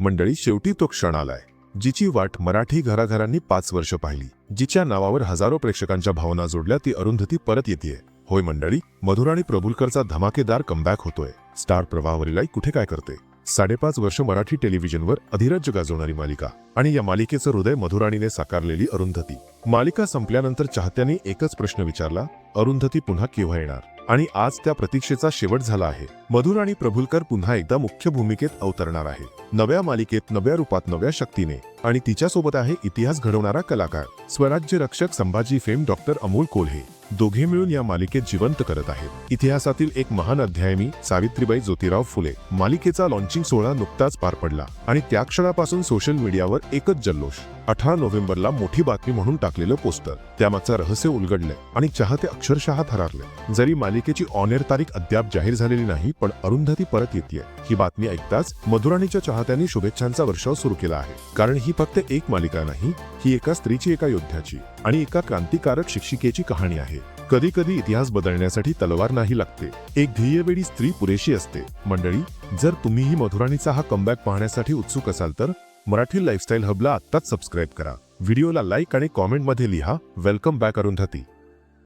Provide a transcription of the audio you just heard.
मंडळी शेवटी तो क्षण आलाय जिची वाट मराठी घराघरांनी पाच वर्ष पाहिली. जिच्या नावावर हजारो प्रेक्षकांच्या भावना जोडल्या ती अरुंधती परत येते होय मंडळी मधुराणी प्रभुलकरचा धमाकेदार कमबॅक होतोय. स्टार प्रवाहावरील कुठे काय करते? साडेपाच वर्ष मराठी टेलिव्हिजनवर अधिराज्य गाजवणारी मालिका आणि या मालिकेचं हृदय मधुराणीने साकारलेली अरुंधती. मालिका संपल्यानंतर चाहत्यांनी एकच प्रश्न विचारला अरुंधती पुन्हा केव्हा येणार? आणि आज त्या प्रतीक्षेचा शेवट झाला आहे. मधुर आणि प्रभुलकर पुन्हा एकदा मुख्य भूमिकेत अवतरणार आहे. नव्या मालिकेत नव्या रूपात नव्या शक्तीने. आणि तिच्यासोबत आहे इतिहास घडवणारा कलाकार. Swarajya Rakshak Sambhaji fame doctor Amol Kolhe. दोघे मिळून या मालिकेत जिवंत करत आहेत. इतिहासातील एक महान अध्यायमी सावित्रीबाई ज्योतिराव फुले मालिकेचा लॉन्चिंग सोहळा नुकताच पार पडला आणि त्या क्षणापासून सोशल मीडियावर एकच जल्लोष. अठरा नोव्हेंबरला मोठी बातमी म्हणून टाकलेलं पोस्टर. त्यामागचं रहस्य उलगडले आणि चाहते अक्षरशः थरारले. जरी मालिकेची ऑनेर तारीख अद्याप जाहीर झालेली नाही पण अरुंधती परत येते ही बातमी ऐकताच मधुराणीच्या चाहत्यांनी शुभेच्छांचा वर्षाव सुरू केला आहे. कारण ही फक्त एक मालिका नाही ही एका स्त्रीची एका योद्ध्याची आणि एका क्रांतिकारक शिक्षिकेची कहाणी आहे. कधी कधी इतिहास बदलण्यासाठी तलवार नाही लागते. एक ध्येयवेळी स्त्री पुरेशी असते. मंडळी जर तुम्हीही मधुराणीचा हा कमबॅक पाहण्यासाठी उत्सुक असाल तर मराठी लाईफस्टाईल हबला आत्ताच सबस्क्राईब करा. व्हिडिओला लाईक आणि कॉमेंटमध्ये लिहा. Welcome back Arundhati.